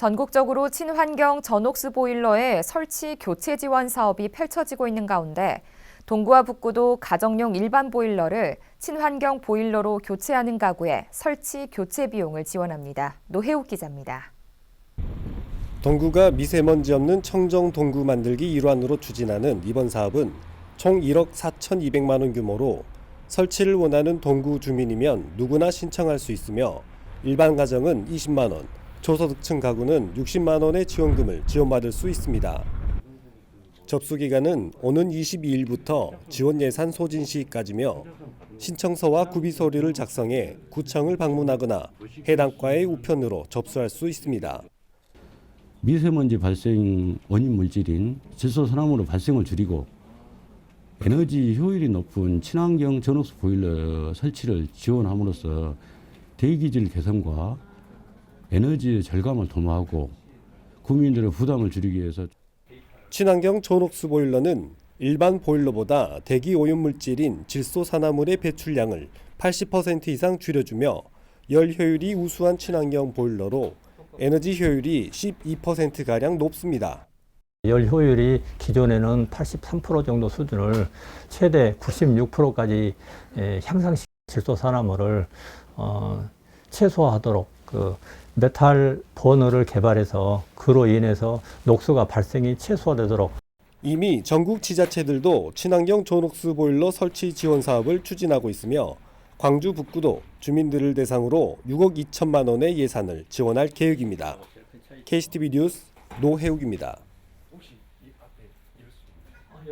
전국적으로 친환경 전옥수 보일러의 설치 교체 지원 사업이 펼쳐지고 있는 가운데 동구와 북구도 가정용 일반 보일러를 친환경 보일러로 교체하는 가구에 설치 교체 비용을 지원합니다. 노혜욱 기자입니다. 동구가 미세먼지 없는 청정 동구 만들기 일환으로 추진하는 이번 사업은 총 1억 4,200만 원 규모로 설치를 원하는 동구 주민이면 누구나 신청할 수 있으며 일반 가정은 20만 원, 초소득층 가구는 60만 원의 지원금을 지원받을 수 있습니다. 접수 기간은 오는 22일부터 지원 예산 소진 시까지며 신청서와 구비 서류를 작성해 구청을 방문하거나 해당 과의 우편으로 접수할 수 있습니다. 미세먼지 발생 원인 물질인 질소산화물의 발생을 줄이고 에너지 효율이 높은 친환경 전옥수 보일러 설치를 지원함으로써 대기질 개선과 에너지 절감을 도모하고 국민들의 부담을 줄이기 위해서 친환경 전옥수 보일러는 일반 보일러보다 대기 오염 물질인 질소산화물의 배출량을 80% 이상 줄여주며 열 효율이 우수한 친환경 보일러로 에너지 효율이 12%가량 높습니다. 열 효율이 기존에는 83% 정도 수준을 최대 96%까지 향상시 질소산화물을 어, 최소화하도록 그 메탈 버너를 개발해서 그로 인해서 녹수가 발생이 최소화되도록 이미 전국 지자체들도 친환경 전옥수 보일러 설치 지원 사업을 추진하고 있으며 광주 북구도 주민들을 대상으로 6억 2천만 원의 예산을 지원할 계획입니다. KCTV 뉴스 노혜욱입니다.